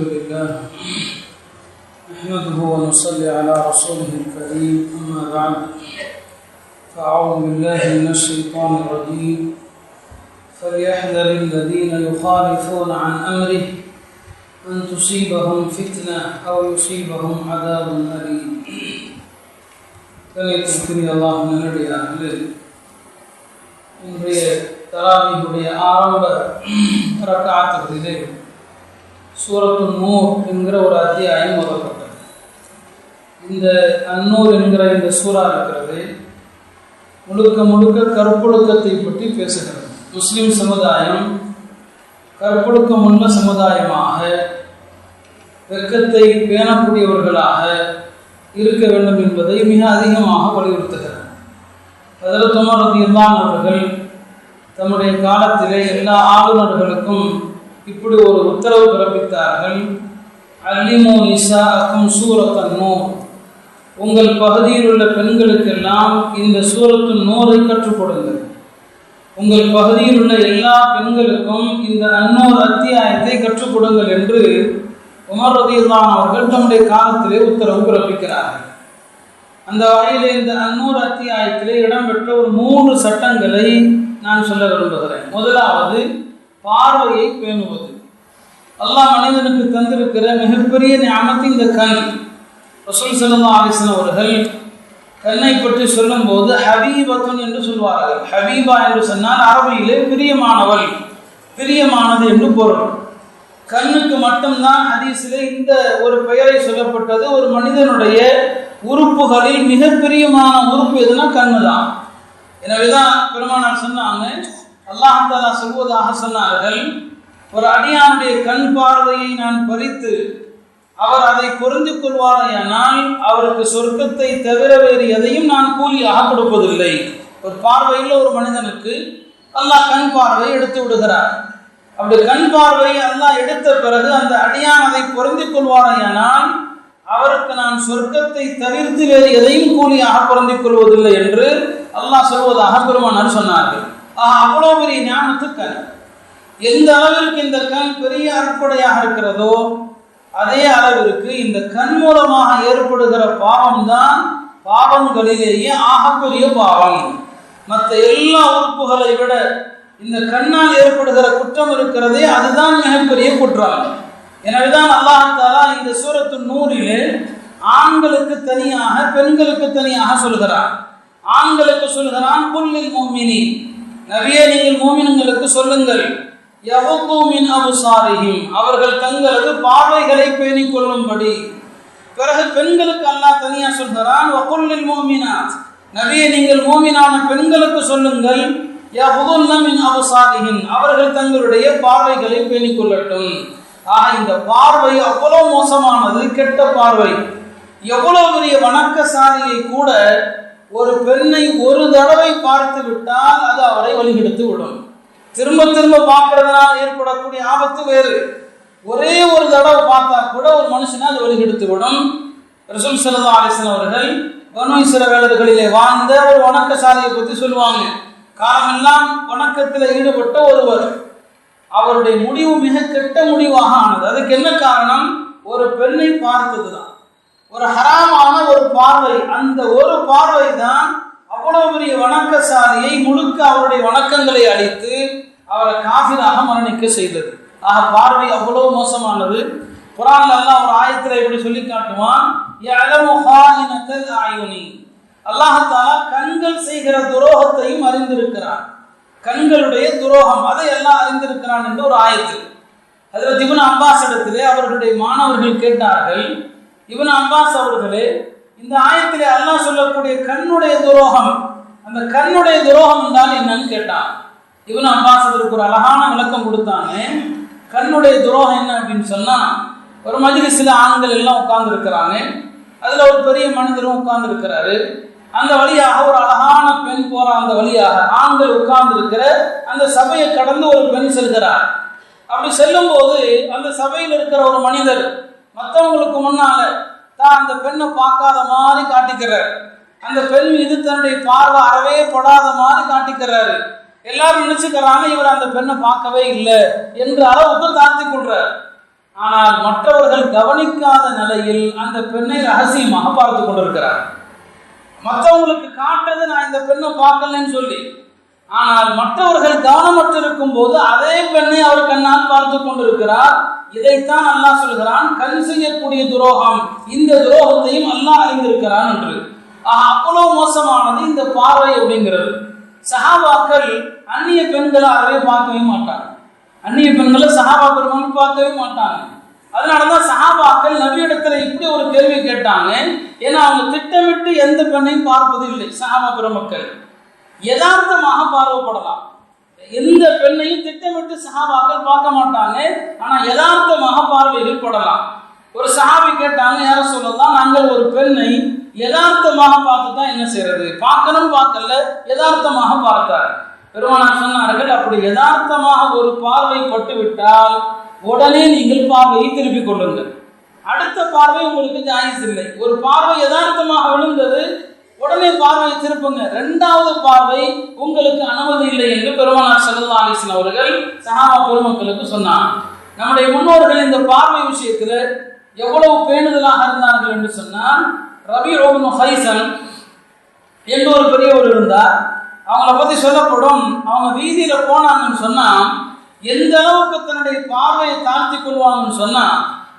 لله نحمده ونصلي على رسوله الكريم أما بعد فأعوذ بالله من الشيطان الرجيم فليحذر الذين يخالفون عن أمره أن تصيبهم فتنة أو يصيبهم عذاب أليم கணியத்திற்குரிய அல்லாஹ் நல்லடியார்களே இன்றைய தராவியுடைய ஆரம்ப ரக்காத்துகளிலே சூரத்து நூர் என்கிற ஒரு அத்தியாயம் முதல்பட்டது. இந்த அந்நூர் என்கிற இந்த சூறா இருக்கிறது முழுக்க முழுக்க கற்பொழுக்கத்தை பற்றி பேசுகிறது. முஸ்லிம் சமுதாயம் கற்பொழுக்கம் உள்ள சமுதாயமாக வெக்கத்தை பேணக்கூடியவர்களாக இருக்க வேண்டும் என்பதை மிக அதிகமாக வலியுறுத்துகிறார் அதில் தொமரதியில்தான் அவர்கள் தம்முடைய காலத்திலே எல்லா ஆளுநர்களுக்கும் இப்படி ஒரு உத்தரவு பிறப்பித்தார்கள். அல்லிமோ நிசா அக்கும் சூரத்தன் நூர். உங்கள் பகுதியில் உள்ள பெண்களுக்கெல்லாம் இந்த சூரத்து நூரை கற்றுக் கொடுங்கள். உங்கள் பகுதியில் உள்ள எல்லா பெண்களுக்கும் இந்த அன்னோர் அத்தியாயத்தை கற்றுக் கொடுங்கள் என்று உமர் ரதியுல்லான் அவர்கள் தம்முடைய காலத்திலே உத்தரவு பிறப்பிக்கிறார்கள். அந்த வகையில் இந்த அன்னூர் அத்தியாயத்திலே இடம்பெற்ற ஒரு மூன்று சட்டங்களை நான் சொல்ல விரும்புகிறேன். முதலாவது பார்வையை பேணுவது. அல்லாஹ் மனிதனுக்கு தந்திருக்கிற மிகப்பெரிய ஞாபகத்து இந்த கண் ரசூல் சல்லா அலிஸ்லாம் அவர்கள் கண்ணை பற்றி சொல்லும்போது ஹபீபத்துன் என்று சொல்வார்கள். ஹபீபா என்று சொன்னால் அரபியிலே பிரியமானவள். பிரியமானது என்று பொருள். கண்ணுக்கு மட்டும்தான் ஹதீஸிலே இந்த ஒரு பெயரை சொல்லப்பட்டது. ஒரு மனிதனுடைய உறுப்புகளில் மிக பிரியமான உறுப்பு எதுனா கண்ணு தான் எனவேதான் பெருமானார் சொன்னாங்க அல்லாஹாலா சொல்வதாக சொன்னார்கள் ஒரு அடியானுடைய கண் பார்வையை நான் பறித்து அவர் அதை புரிந்து கொள்வாரையானால் அவருக்கு சொர்க்கத்தை தவிர வேறு எதையும் நான் கூலியாக கொடுப்பதில்லை. ஒரு பார்வையில் ஒரு மனிதனுக்கு அல்லாஹ் கண் பார்வை எடுத்து விடுகிறார். அப்படி கண் பார்வை அல்லாஹ் எடுத்த பிறகு அந்த அடியான் அதை பொருந்தி கொள்வாரையானால் அவருக்கு நான் சொர்க்கத்தை தவிர்த்து வேறு எதையும் கூலியாக பொருந்திக் கொள்வதில்லை என்று அல்லாஹ் சொல்வதாக பெருமானார் சொன்னார்கள். ஆஹ் அவ்வளோ பெரிய ஞானத்து கண் எந்த அளவிற்கு இந்த கண் பெரிய அற்புடையாக இருக்கிறதோ அதே அளவிற்கு இந்த கண் மூலமாக ஏற்படுகிற பாவம் தான் பாவங்களிலேயே ஆகக்கூடிய பாவம். மற்ற எல்லா உறுப்புகளை விட இந்த கண்ணால் ஏற்படுகிற குற்றம் இருக்கிறதே அதுதான் மிகப்பெரிய குற்றம். எனவேதான் அல்லாஹாலா இந்த சூரத்து நூறிலே ஆண்களுக்கு தனியாக பெண்களுக்கு தனியாக சொல்கிறான். ஆண்களுக்கு சொல்கிறான் புல்லில் மோமினி நவிய நீங்கள் மோமினங்களுக்கு சொல்லுங்கள். யவகூமின் அபுசாரிஹிம் அவர்கள் தங்களது பார்வைகளை பேணிக் கொள்ளும்படி. பிறகு பெண்களுக்கு அல்லாஹ் தனியா சொல்கிறான் வகுல்லில் மோமினாத். நபியை நீங்கள் மோமினான பெண்களுக்கு சொல்லுங்கள் யகுதுல்லமின் அபுசாரிஹின் அவர்கள் தங்களுடைய பார்வைகளை பேணிக் கொள்ளட்டும். ஆக இந்த பார்வை அவ்வளவு மோசமானது கெட்ட பார்வை. எவ்வளவு பெரிய வணக்கசாலியை கூட ஒரு பெண்ணை ஒரு தடவை பார்த்து விட்டால் அது அவரை வழிகெடுத்து விடும். திரும்ப திரும்ப பார்க்கறதுனால ஏற்படக்கூடிய ஆபத்து வேறு. ஒரே ஒரு தடவை பார்த்தா கூட ஒரு மனுஷனை அது வழிகெடுத்து விடும். ரசூல் சல்லா அலிஸ்லாம் அவர்கள் பனு வேலர்களிலே வாழ்ந்த ஒரு வணக்கசாலியை பற்றி சொல்லுவாங்க. காலமெல்லாம் வணக்கத்தில் ஈடுபட்ட ஒருவர். அவருடைய முடிவு மிக கெட்ட முடிவாக ஆனது. அதுக்கு என்ன காரணம்? ஒரு பெண்ணை பார்த்தது தான் ஒரு ஹராமான ஒரு பார்வை. அந்த ஒரு பார்வை தான் அவ்வளவு பெரிய வணக்கசாலியை முழுக்க அவருடைய வணக்கங்களை அளித்து அவரை காஃபிராக மரணிக்க செய்தது. ஆக பார்வை அவ்வளவு மோசமானது. குரான் அல்லாஹ் ஒரு ஆயத்தில் இப்படி சொல்லி காட்டுவான் ஆயுனி அல்லாஹாலா கண்கள் செய்கிற துரோகத்தையும் அறிந்திருக்கிறான். கண்களுடைய துரோகம் அதை எல்லாம் அறிந்திருக்கிறான் என்று ஒரு ஆயத்தில் அதில் இவன் அம்பாஸ் இடத்திலே அவர்களுடைய மாணவர்கள் கேட்டார்கள் இவன் அம்பாஸ் அவர்களே இந்த ஆயத்திலே அல்லாஹ் சொல்லக்கூடிய கண்ணுடைய துரோகம். அந்த கண்ணுடைய துரோகம் என்றால் என்னன்னு கேட்டான். இவன் அப்பாஸ் ஒரு அழகான விளக்கம் கொடுத்தானே கண்ணுடைய துரோகம் என்ன அப்படின்னு சொன்னா ஒரு மாதிரி சில ஆண்கள் எல்லாம் உட்கார்ந்து இருக்கிறாங்க அதுல ஒரு பெரிய மனிதரும் உட்கார்ந்து இருக்கிறாரு அந்த வழியாக ஒரு அழகான பெண் போற அந்த வழியாக ஆண்கள் உட்கார்ந்து இருக்கிற அந்த சபையை கடந்து ஒரு பெண் செல்கிறார். அப்படி செல்லும் போது அந்த சபையில் இருக்கிற ஒரு மனிதர் மற்றவங்களுக்கு முன்னால தான் அந்த பெண்ணை பார்க்காத மாதிரி காட்டிக்கிறார். அந்த பெண் மீது தன்னுடைய பார்வை அறவே படாத மாதிரி காட்டிக்கிறாரு. எல்லாரும் நினைச்சுக்கிறாங்க இவர் அந்த பெண்ணை பார்க்கவே இல்லை என்ற அளவுக்கு தாழ்த்தி கொள்றார். ஆனால் மற்றவர்கள் கவனிக்காத நிலையில் அந்த பெண்ணை ரகசியமாக பார்த்து கொண்டிருக்கிறார். மற்றவங்களுக்கு காட்டது நான் இந்த பெண்ணை பார்க்கலன்னு சொல்லி. ஆனால் மற்றவர்கள் கவனமற்றிருக்கும் போது அதே பெண்ணை அவர் கண்ணால் பார்த்து கொண்டிருக்கிறார். இதைத்தான் அல்லாஹ் சொல்கிறான் கண் செய்யக்கூடிய துரோகம் இந்த துரோகத்தையும் அல்லாஹ் அறிந்திருக்கிறான் என்று. ஆஹ் அவ்வளவு மோசமானது இந்த பார்வை அப்படிங்கிறது. சஹாபாக்கள் அந்நிய பெண்களை அறவே பார்க்கவே மாட்டாங்க. அந்நிய பெண்களை சஹாபா பெருமாள் பார்க்கவே மாட்டாங்க. அதனாலதான் சஹாபாக்கள் நபியிடத்துல இப்படி ஒரு கேள்வி கேட்டாங்க. ஏன்னா அவங்க திட்டமிட்டு எந்த பெண்ணையும் பார்ப்பது இல்லை சஹாபா பெருமக்கள். யதார்த்தமாக பார்வைப்படலாம். எந்த பெண்ணையும் திட்டமிட்டு சஹாபாக்கள் பார்க்க மாட்டாங்க. ஆனா யதார்த்தமாக பார்வையில் படலாம். ஒரு சஹாபி கேட்டாங்க யாரும் சொல்லலாம் நாங்கள் ஒரு பெண்ணை யதார்த்தமாக பார்த்து தான் என்ன செய்யறது பார்க்கணும் பார்க்கல யதார்த்தமாக பார்த்தார். பெருமானார் சொன்னார்கள் அப்படி யதார்த்தமாக ஒரு பார்வை பட்டு விட்டால் உடனே நீங்கள் பார்வையை திருப்பிக் கொள்ளுங்கள். அடுத்த பார்வை உங்களுக்கு ஜாயிஸ் இல்லை. ஒரு பார்வை யதார்த்தமாக விழுந்தது உடனே பார்வையை திருப்புங்க. இரண்டாவது பார்வை உங்களுக்கு அனுமதி இல்லை என்று பெருமானார் சல்லா அலிஸ்லாம் அவர்கள் சஹாபா பெருமக்களுக்கு சொன்னார். நம்முடைய முன்னோர்கள் இந்த பார்வை விஷயத்தில் எவ்வளவு பேணுதலாக இருந்தார்கள் என்று சொன்னால் ரபி ரோபன் ஹைசன் என்று ஒரு பெரியவர் இருந்தார். அவங்கள பத்தி சொல்லப்படும். அவங்க வீதியில போனாங்கன்னு சொன்னா எந்த அளவுக்கு தன்னுடைய பார்வையை தாழ்த்தி கொள்வாங்கன்னு சொன்னா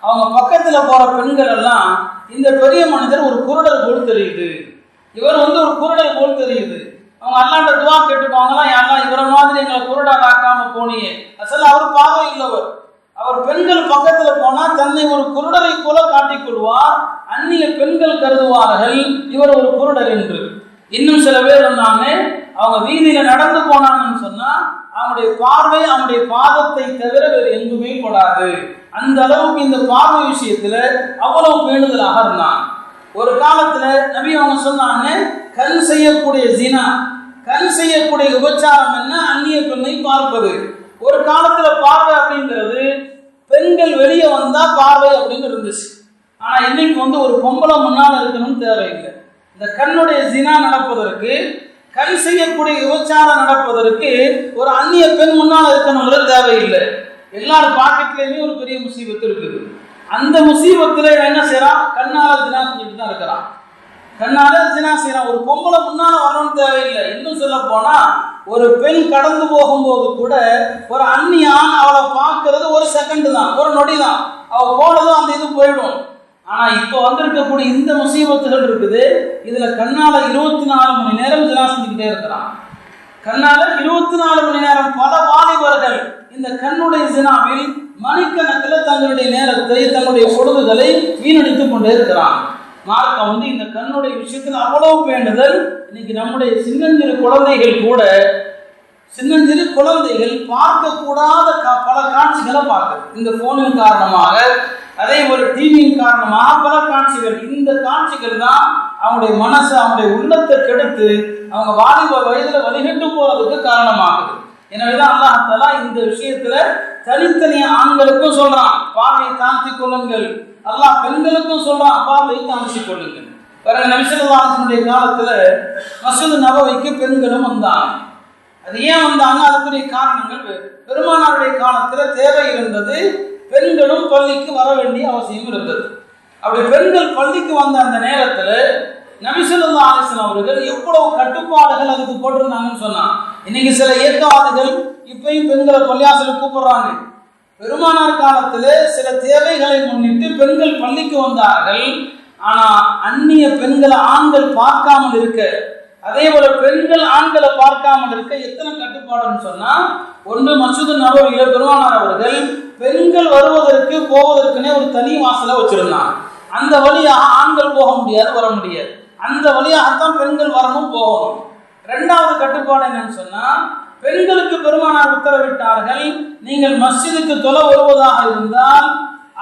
அவங்க பக்கத்துல போற பெண்கள் எல்லாம் இந்த பெரிய மனிதர் ஒரு குருடர் போல் தெரியுது. இவர் வந்து ஒரு குருடர் போல் தெரியுது. அவங்க அல்லாண்ட துவா கேட்டுப்பாங்களாம் யாரெல்லாம் இவரை மாதிரி எங்களை குருடர் ஆக்காம போனியே. அசல் அவர் பார்வை இல்லவர் அவர். பெண்கள் பக்கத்துல போனா தன்னை ஒரு குருடரை போல காட்டிக் கொள்வார். அந்நிய பெண்கள் கருதுவார்கள் இவர் ஒரு குருடர் என்று. இன்னும் சில பேர் இருந்தாங்க அவங்க வீதியில நடந்து போனாங்கன்னு சொன்னா அவனுடைய பார்வை அவனுடைய பாதத்தை தவிர வேறு எங்குமே போடாது. அந்த அளவுக்கு இந்த பார்வை விஷயத்துல அவ்வளவு பேணுதலாக இருந்தான். ஒரு காலத்துல நபி அவங்க சொன்னாங்க கல் செய்யக்கூடிய ஜினா கல் செய்யக்கூடிய உபச்சாரம் என்ன? அந்நிய பெண்ணை பார்ப்பது. ஒரு காலத்துல பார்வை அப்படிங்கிறது பெண்கள் வெளியே வந்தா பார்வை அப்படின்னு இருந்துச்சு. ஆனா இன்னைக்கு வந்து ஒரு பொம்பளை முன்னால் இருக்கணும்னு தேவையில்லை இந்த கண்ணுடைய ஜினா நடப்பதற்கு கண் செய்யக்கூடிய விபச்சாரம் நடப்பதற்கு ஒரு அந்நிய பெண் முன்னால் இருக்கணுங்கிறது தேவையில்லை. எல்லாரும் பாக்கெட்லயுமே ஒரு பெரிய முசீபத்து இருக்குது. அந்த முசீபத்துல என்ன செய்யறான் கண்ணால தினா செஞ்சுட்டு தான் இருக்கிறான் கண்ணால தினா செய்யறான் ஒரு பொம்பளை முன்னால வரணும்னு தேவையில்லை. இன்னும் சொல்ல போனா ஒரு பெண் கடந்து போகும்போது கூட ஒரு அந்நியான் அவளை பார்க்கறது ஒரு செகண்ட் தான். ஒரு நொடி தான் அவ போனதும் அந்த இது போயிடும். ஆனா இப்ப வந்திருக்கக்கூடிய இந்த முசீபத்துகள் இருக்குது. இதுல கண்ணால இருபத்தி நாலு மணி நேரம் தினா செஞ்சுக்கிட்டே இருக்கிறான். கண்ணால இருபத்தி நாலு மணி நேரம் பல வாலிபர்கள் இந்த கண்ணுடைய சினாவில் மணிக்கணக்கில் தங்களுடைய நேரத்தை தங்களுடைய பொழுதுகளை வீணடித்துக் கொண்டே இருக்கிறான். மார்க்கம் வந்து இந்த கண்ணுடைய விஷயத்தில் அவ்வளவு வேண்டுதல் இன்னைக்கு நம்முடைய சின்னஞ்சிறு குழந்தைகள் கூட சின்னஞ்சிறு குழந்தைகள் பார்க்கக்கூடாத கா- பல காட்சிகளை பார்க்குது. இந்த போனின் காரணமாக அதே ஒரு டிவியின் காரணமாக பல காட்சிகள். இந்த காட்சிகள் தான் அவனுடைய மனசை அவனுடைய உள்ளத்தை கெடுத்து அவங்க வாலிப வயதுல வழிகட்டு போறதுக்கு காரணமாகுது. எனவேதான் அல்லாஹ் இந்த விஷயத்துல தனித்தனிய ஆண்களுக்கும் சொல்றான் பார்வையை தாழ்த்தி கொள்ளுங்கள். அல்லாஹ் பெண்களுக்கும் சொல்றான் பார்வையை தாழ்த்தி கொள்ளுங்கள். பிறகு நபிசல்லாசனுடைய காலத்துல மசூது நபவைக்கு பெண்களும் வந்தாங்க. அது ஏன் வந்தாங்க? அதுக்குரிய காரணங்கள் பெருமானாருடைய காலத்துல தேவை இருந்தது பெண்களும் பள்ளிக்கு வர வேண்டிய அவசியம் இருந்தது. அப்படி பெண்கள் பள்ளிக்கு வந்த அந்த நேரத்துல நபிசுல்லா அலிஸ்லாம் அவர்கள் எவ்வளவு கட்டுப்பாடுகள் அதுக்கு போட்டிருந்தாங்கன்னு சொன்னா இன்னைக்கு சில இயக்கவாதிகள் இப்பயும் பெண்களை பள்ளியாசல கூப்பிடுறாங்க. பெருமானார் காலத்தில் சில தேவைகளை முன்னிட்டு பெண்கள் பள்ளிக்கு வந்தார்கள். ஆனா அந்நிய பெண்களை ஆண்கள் பார்க்காமல் இருக்க அதே போல பெண்கள் ஆண்களை பார்க்காமல் இருக்க எத்தனை கட்டுப்பாடுன்னு சொன்னா ஒன்று மசூது நபவியில பெருமானார் அவர்கள் பெண்கள் வருவதற்கு போவதற்குனே ஒரு தனி வாசலை வச்சிருந்தாங்க. அந்த வழியாக ஆண்கள் போக முடியாது வர முடியாது. அந்த வழியாகத்தான் பெண்கள் வரணும் போகணும். ரெண்டாவது கட்டுப்பாடு என்னன்னு சொன்னா பெண்களுக்கு பெருமானார் உத்தரவிட்டார்கள் நீங்கள் மஸ்ஜிதுக்கு தொலை வருவதாக இருந்தால்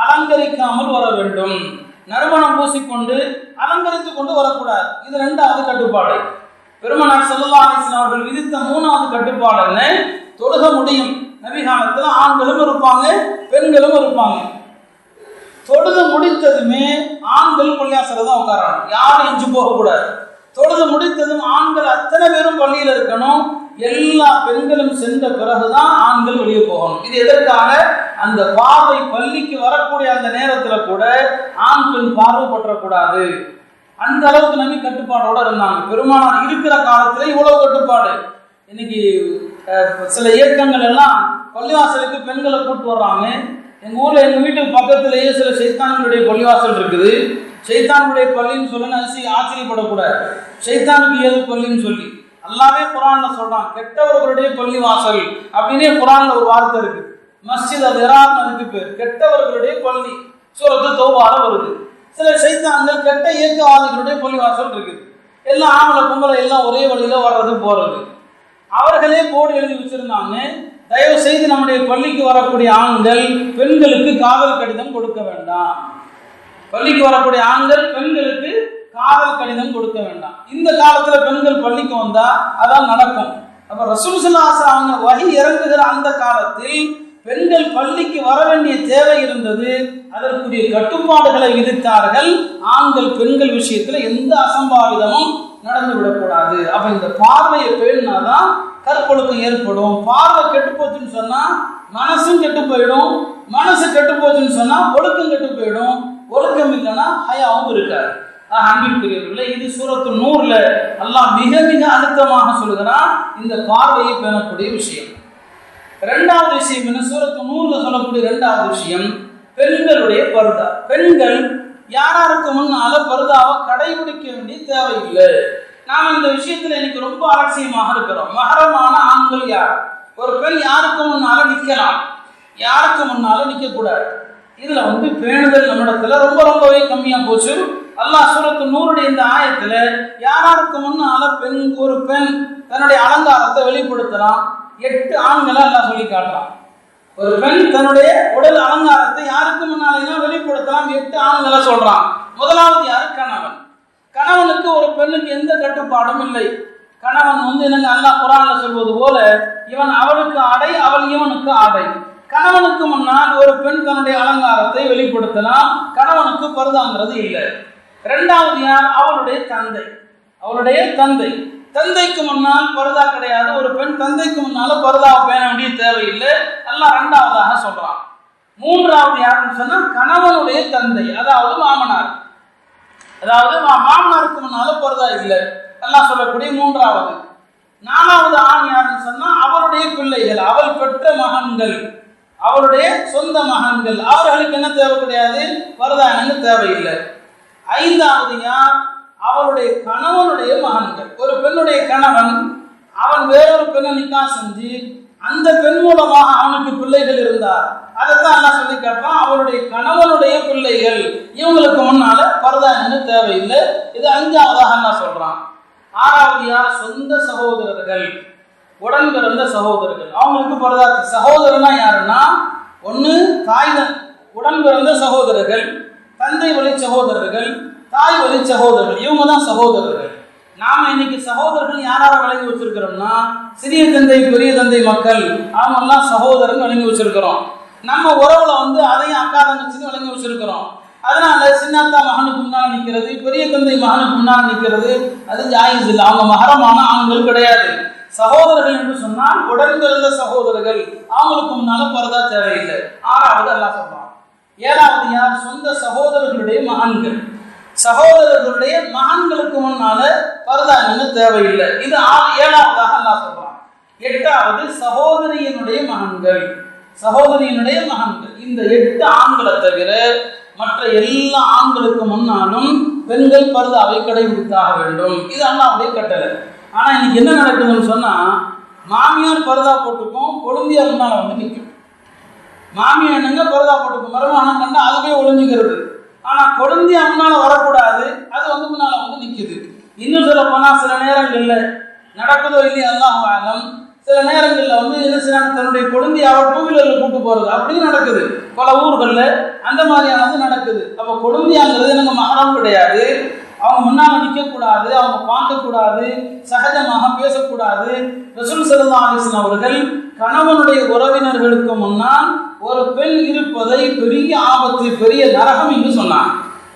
அலங்கரிக்காமல் வர வேண்டும். நறுமணம் பூசிக்கொண்டு அலங்கரித்துக் கொண்டு வரக்கூடாது. இது ரெண்டாவது கட்டுப்பாடு. பெருமானார் செல்லா அவர்கள் விதித்த மூணாவது கட்டுப்பாடு என்ன? தொழுக முடியும். நபிகாலத்துல ஆண்களும் இருப்பாங்க பெண்களும் இருப்பாங்க. தொழுது முடித்ததுமே ஆண்கள் பள்ளியாசல தான் உட்காராங்க. யாரும் எஞ்சி போகக்கூடாது தொழுது முடித்ததும் ஆண்கள் அத்தனை பேரும் பள்ளியில் இருக்கணும். எல்லா பெண்களும் சென்ற பிறகுதான் ஆண்கள் வெளியே போகணும். இது எதற்காக? அந்த பார்வை பள்ளிக்கு வரக்கூடிய அந்த நேரத்தில் கூட ஆண் பெண் பார்வை பற்றக்கூடாது. அந்த அளவுக்கு நம்பி கட்டுப்பாடோட இருந்தாங்க. பெருமானார் இருக்கிற காலத்துல இவ்வளவு கட்டுப்பாடு. இன்னைக்கு சில இயக்கங்கள் எல்லாம் பள்ளிவாசலுக்கு பெண்களை கூட்டு வர்றாங்க. எங்கள் ஊரில் எங்கள் வீட்டுக்கு பக்கத்துலேயே சில சைத்தான்களுடைய பள்ளிவாசல் இருக்குது. சைத்தானுடைய பள்ளின்னு சொல்லி அரிசி ஆச்சரியப்படக்கூடாது. சைத்தானுக்கு ஏது பள்ளின்னு சொல்லி. எல்லாமே குரான்ல சொல்கிறான் கெட்டவர்களுடைய பள்ளிவாசல் அப்படின்னே குரான்ல ஒரு வார்த்தை இருக்கு. மஸ்ஜித் அது இரான் அதுக்கு பேர். கெட்டவர்களுடைய பள்ளி. சூரத்து தௌபால வருது. சில சைத்தான்கள் கெட்ட இயக்கவாதிகளுடைய பள்ளிவாசல் இருக்குது. எல்லாம் ஆம்பளை கும்பலை எல்லாம் ஒரே வழியில வர்றது போகிறது அவர்களே போர்டு எழுதி வச்சிருந்தாங்க. தயவு செய்து நம்முடைய பள்ளிக்கு வரக்கூடிய ஆண்கள் பெண்களுக்கு காதல் கடிதம் கொடுக்க வேண்டாம். பள்ளிக்கு வரக்கூடிய ஆண்கள் பெண்களுக்கு காதல் கடிதம் கொடுக்க வேண்டாம். இந்த காலத்துல பெண்கள் பள்ளிக்கு வந்தா அதான் நடக்கும். அப்ப ரசூல் ஸல்லல்லாஹு அவங்க வகி இறங்குகிற அந்த காலத்தில் பெண்கள் பள்ளிக்கு வர வேண்டிய தேவை இருந்தது. அதற்குரிய கட்டுப்பாடுகளை விதித்தார்கள். ஆண்கள் பெண்கள் விஷயத்துல எந்த அசம்பாவிதமும் நடந்து விடக்கூடாது அப்ப இந்த பார்வையை பேணினாதான் கற்பொழுக்கம் ஏற்படும். பார்வை கெட்டு போச்சுன்னு சொன்னா மனசும் கெட்டு போயிடும். மனசு கெட்டு போச்சுன்னு சொன்னா ஒழுக்கம் கெட்டு போயிடும். ஒழுக்கம் இல்லைன்னா ஹயாவும் இருக்காது. அன்பிற்குரியவர்களே இது சூரத்து நூறுல அல்லாஹ் மிக மிக அழுத்தமாக சொல்கிறான் இந்த பார்வையை பேணக்கூடிய விஷயம். ரெண்டாவது விஷயம் என்ன? சூரத்து நூறுல சொல்லக்கூடிய ரெண்டாவது விஷயம் பெண்களுடைய பருதா. பெண்கள் யாராருக்கு முன்னால பருதாவை கடைபிடிக்க வேண்டிய தேவையில்லை. நாம இந்த விஷயத்துல எனக்கு ரொம்ப அலட்சியமாக இருக்கிறோம். மகரமான ஆண்கள் யார்? ஒரு பெண் யாருக்கு முன்னால நிக்கலாம் யாருக்கு முன்னால நிக்க கூடாது இதுல வந்து பேணுதல் நம்மிடத்துல ரொம்ப ரொம்பவே கம்மியா போச்சு. அல்லாஹ் சூரத்து நூறுடைய இந்த ஆயத்துல யாராருக்கு முன்னால பெண் ஒரு பெண் தன்னுடைய அலங்காரத்தை வெளிப்படுத்தலாம்? எட்டு ஆண்களை எல்லாம் சொல்லி காட்டலாம் ஒரு பெண் தன்னுடைய உடல் அலங்காரத்தை யாருக்கு முன்னாலேனா வெளிப்படுத்தலாம்? எட்டு ஆண்களை சொல்றான். முதலாவது யாரு? கணவன். கணவனுக்கு ஒரு பெண்ணுக்கு எந்த கட்டுப்பாடும் இல்லை. கணவன் வந்து என்னங்க அல்லா குரான்ல சொல்வது போல இவன் அவளுக்கு ஆடை அவள் இவனுக்கு ஆடை. கணவனுக்கு முன்னால் ஒரு பெண் தன்னுடைய அலங்காரத்தை வெளிப்படுத்தலாம். கணவனுக்கு பருதாங்கிறது இல்லை. ரெண்டாவது யார்? அவளுடைய தந்தை. அவளுடைய தந்தை. தந்தைக்கு முன்னால் பருதா கிடையாது. ஒரு பெண் தந்தைக்கு முன்னால பருதாவை பேண வேண்டிய தேவையில்லை. எல்லாம் ரெண்டாவதாக சொல்றான். மூன்றாவது யாருன்னு சொன்னா கணவனுடைய தந்தை அதாவது மாமனார். அதாவது மா- மாமனாருக்கு முன்னால பருதா இல்லை. எல்லாம் சொல்லக்கூடிய மூன்றாவது. நாலாவது ஆண் யாருன்னு சொன்னா அவருடைய பிள்ளைகள் அவள் பெற்ற மகன்கள் அவருடைய சொந்த மகன்கள் அவர்களுக்கு என்ன தேவை கிடையாது? பருதா தேவையில்லை. ஐந்தாவது யார்? அவருடைய கணவனுடைய மகன்கள். ஒரு பெண்ணுடைய கணவன் அவன் வேறொரு பெண்ணை நிக்கா செஞ்சு அந்த பெண் மூலமாக அவனுக்கு பிள்ளைகள் இருந்தார். அதைத்தான் எல்லாம் சொல்லி காட்டுறான் அவருடைய கணவனுடைய பிள்ளைகள். இவங்களுக்கு முன்னால பரதா என்ன தேவையில்லை. இது அஞ்சாவதாக நான் சொல்றான். ஆறாவது யார்? சொந்த சகோதரர்கள். உடன் பிறந்த சகோதரர்கள். அவங்களுக்கு பரதா சகோதரனா யாருன்னா? ஒன்று தாய் உடன் பிறந்த சகோதரர்கள். தந்தை வழி சகோதரர்கள். தாய் வழி சகோதரர்கள். இவங்க தான் சகோதரர்கள். நாம இன்னைக்கு சகோதரர்கள் யாராவது வழங்கி வச்சிருக்கிறோம்னா சிறிய தந்தை பெரிய தந்தை மக்கள் அவங்க எல்லாம் சகோதரன் வழங்கி வச்சிருக்கிறோம். நம்ம உறவுல வந்து அதையும் அக்கா தங்கச்சின்னு வழங்கி வச்சிருக்கிறோம். அதனால சின்னத்தா மகனுக்கு முன்னால் நிற்கிறது பெரிய தந்தை மகனுக்கு முன்னால் நிற்கிறது அது ஜாயிஸ் இல்லை. அவங்க மகரமான ஆண்கள் கிடையாது. சகோதரர்கள் என்று சொன்னால் உடன்பிறந்த சகோதரர்கள் அவங்களுக்கு முன்னால பரதா தேவையில்லை. ஆறாவது எல்லாம் சொல்றான். ஏழாவது யார்? சொந்த சகோதரர்களுடைய மகன்கள். சகோதரர்களுடைய மகன்களுக்கு முன்னால பரதா என்ன தேவையில்லை. இது ஏழாவதாக அல்லா சொல்றான். எட்டாவது சகோதரியினுடைய மகன்கள். சகோதரியினுடைய மகன்கள். இந்த எட்டு ஆண்களை தவிர மற்ற எல்லா ஆண்களுக்கு முன்னாலும் பெண்கள் பரதாவை கடைபிடித்தாக வேண்டும். இது அல்லாவுடைய கட்டளை. ஆனா இன்னைக்கு என்ன நடக்குதுன்னு சொன்னா மாமியார் பரதா போட்டுக்கும் கொழுந்தியா முன்னால வந்து நிற்கும் மாமியார் என்னங்க பரதா போட்டுக்கும்? மருமகனம் கண்டா அதுவே ஒளிஞ்சுக்கிறது. ஆனா குழந்தை முன்னால வரக்கூடாது. அது வந்து முன்னால வந்து நிக்குது. இன்னும் சொல்ல போனா சில நேரங்கள்ல நடக்குதோ இல்லையோ அல்லாஹ் ஆலம் சில நேரங்கள்ல வந்து என்ன செய்யறாங்க தன்னுடைய கொழுந்தியாவை டூ வீலர்ல கூட்டு போறது. அப்படின்னு நடக்குது. பல ஊர்கள்ல அந்த மாதிரியானது நடக்குது. அப்ப குழந்தையாங்கிறது எனக்கு மகரம் கிடையாது. அவங்க முன்னால் நிற்கக்கூடாது அவங்க பார்க்கக்கூடாது சகஜமாக பேசக்கூடாது. ரசூல் ஸல்லல்லாஹு அலைஹி அவர்கள் கணவனுடைய உறவினர்களுக்கு முன்னால் ஒரு பெண் இருப்பதை பெரிய ஆபத்து பெரிய நரகம் என்று சொன்னார்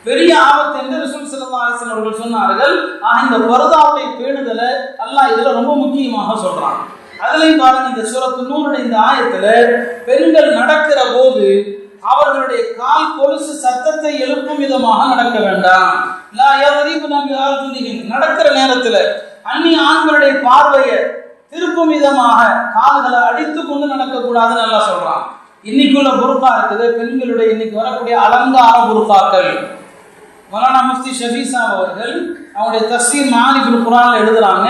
பெரிய ஆபத்து என்று ரசூல் ஸல்லல்லாஹு அலைஹி அவர்கள் சொன்னார்கள். ஆக இந்த பரதாவுடைய பேணுதலை அல்லாஹ் இதில் ரொம்ப முக்கியமாக சொல்கிறான் அதுலயும் பாருங்க இந்த சுரத்து நூறு இந்த ஆயத்துல பெண்கள் நடக்கிற போது அவர்களுடைய கால் கொலுசு சத்தத்தை எழுப்பும் விதமாக நடக்க வேண்டாம். நடக்கிற நேரத்துல அந்நிய ஆண்களுடைய பார்வையை திருப்பும் விதமாக கால்களை அடித்து கொண்டு நடக்கக்கூடாதுன்னு நல்லா சொல்றான். இன்னைக்குள்ள பொறுப்பா இருக்குது பெண்களுடைய இன்னைக்கு வரக்கூடிய அலங்கார பொறுப்பாக்கள் மௌலானா முஃப்தி ஷபீசா அவர்கள் அவருடைய தஸ்தீர் மாலிபுல் குரான் எழுதுறாங்க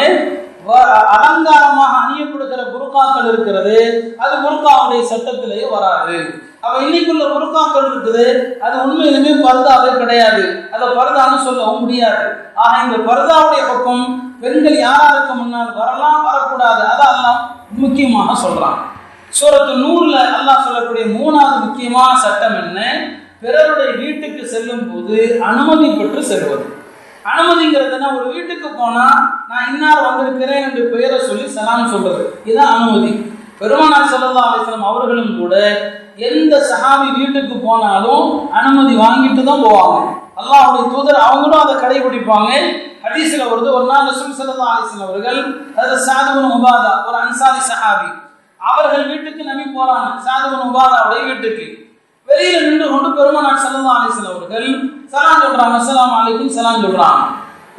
அலங்காரமாக அணியப்படுகிற புருக்காக்கள் இருக்கிறது அது புருக்காவுடைய சட்டத்திலேயே வராது. அவ இன்னைக்குள்ள புருக்காக்கள் இருக்குது அது உண்மையிலுமே பர்தாவே கிடையாது. அதை பர்தான்னு சொல்லவும் முடியாது. ஆக இந்த பர்தாவுடைய பக்கம் பெண்கள் யாராருக்கு முன்னால் வரலாம் வரக்கூடாது அதெல்லாம் முக்கியமாக சொல்றான் சூரத்து நூறுல அல்லாஹ் சொல்லக்கூடிய மூணாவது முக்கியமான சட்டம் என்ன? பிறருடைய வீட்டுக்கு செல்லும் போது அனுமதி பெற்று செல்வது. அனுமதிங்கிறதுனா ஒரு வீட்டுக்கு போனா நான் இன்னார் வந்திருக்கிறேன் என்று பெயரை சொல்லி சலாம் சொல்றது. இதுதான் அனுமதி. பெருமானார் சல்லா அலிஸ்லாம் அவர்களும் கூட எந்த சஹாபி வீட்டுக்கு போனாலும் அனுமதி வாங்கிட்டு தான் போவாங்க. அல்லாஹுடைய தூதர் அவங்களும் அதை கடைபிடிப்பாங்க. ஹதீஸ்ல வருது ஒரு நாள் ரசூல் சல்லா அலிஸ்லாம் அவர்கள் அது சாதுவன் உபாதா ஒரு அன்சாரி சஹாபி அவர்கள் வீட்டுக்கு நம்பி போறாங்க. சாதுவன் உபாதாவுடைய வீட்டுக்கு. வெளியில நின்று கொண்டு பெருமானார் ஸல்லல்லாஹு அலிசல் அவர்கள் சலாம் சொல்றாங்க அஸ்லாம் அலைக்கும் சலாம் சொல்றாங்க.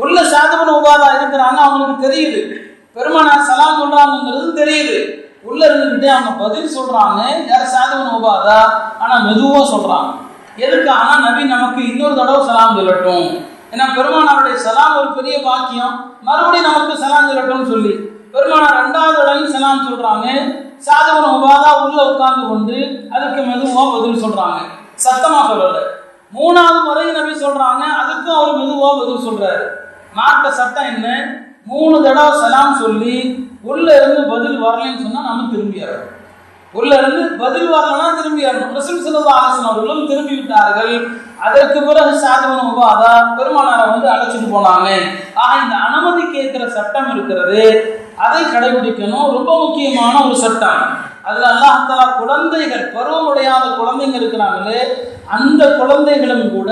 உள்ள சாதுபுன் உபாதா இருக்கிறாங்க அவங்களுக்கு தெரியுது. பெருமானார் சலாம் சொல்றாங்கிறது தெரியுது. உள்ள இருந்துகிட்டே அவங்க பதில் சொல்றாங்க யார சாதுபுன் உபாதா? ஆனா மெதுவா சொல்றாங்க. எதுக்கு? ஆனா நபி நமக்கு இன்னொரு தடவை சலாம் சொல்லட்டும். ஏன்னா பெருமானாருடைய சலாம் ஒரு பெரிய பாக்கியம். மறுபடியும் நமக்கு சலாம் சொல்லட்டும்னு சொல்லி பெருமானார் ரெண்டாவது தடவையும் சலாம் சொல்றாங்க. சாதவன் உபாதா உள்ள உட்கார்ந்து கொண்டு அதுக்கு மெதுவா பதில் சொல்றாங்க. சத்தமா சொல்லல. மூணாவது முறை நபி சொல்றாங்க அதுக்கும் அவர் மெதுவா பதில் சொல்றாரு. மார்க்க சட்டம் என்ன? மூணு தடவை சலாம் சொல்லி உள்ள இருந்து பதில் வரலைன்னு சொன்னா நம்ம திரும்பியாரு உள்ள இருந்து பதில் வரலன்னா திரும்பி வரணும் ரசூல் ஆலோசனை அவர்களும் திரும்பி விட்டார்கள். அதற்கு பிறகு சாதவன் உபாதா பெருமானாரை வந்து அழைச்சிட்டு போனாங்க. ஆக இந்த அனுமதி கேட்கிற சட்டம் இருக்கிறது அதை கடைபிடிக்கணும். ரொம்ப முக்கியமான ஒரு சட்டம். அதில் அல்லாஹாலா குழந்தைகள் பருவமுடையாத குழந்தைங்க இருக்கிறாங்களே அந்த குழந்தைகளும் கூட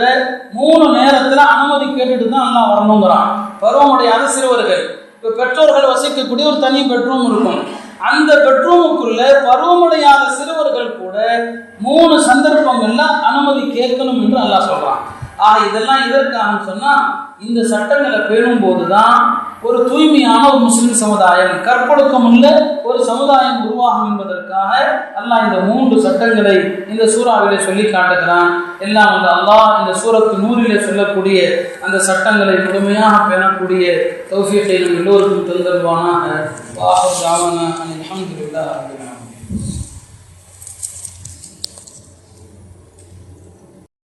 மூணு நேரத்தில் அனுமதி கேட்டுட்டு தான் அல்லாஹ் வரணுங்கிறான். பருவமுடையாத சிறுவர்கள். இப்போ பெற்றோர்கள் வசிக்கக்கூடிய ஒரு தனி பெட்ரூம் இருக்கும். அந்த பெட்ரூமுக்குள்ள பருவமுடையாத சிறுவர்கள் கூட மூணு சந்தர்ப்பங்கள்ல அனுமதி கேட்கணும் என்று அல்லாஹ் சொல்றான். ஆக இதெல்லாம் இதற்காக சொன்னா இந்த சட்டங்களை பேணும் போதுதான் ஒரு தூய்மையான ஒரு முஸ்லிம் சமுதாயம். கற்பொழுக்கம் உள்ள ஒரு சமுதாயம் உருவாகும் என்பதற்காக அல்லாஹ் இந்த மூன்று சட்டங்களை இந்த சூறாவிலே சொல்லி காட்டுகிறான். எல்லாம் வந்து அல்லாஹ் இந்த சூரத்து நூறிலே சொல்லக்கூடிய அந்த சட்டங்களை முழுமையாக பேணக்கூடிய தௌஃபீட்டை நம் எல்லோருக்கும் தந்தல்வானாக வாஹர் தாவானா அனில்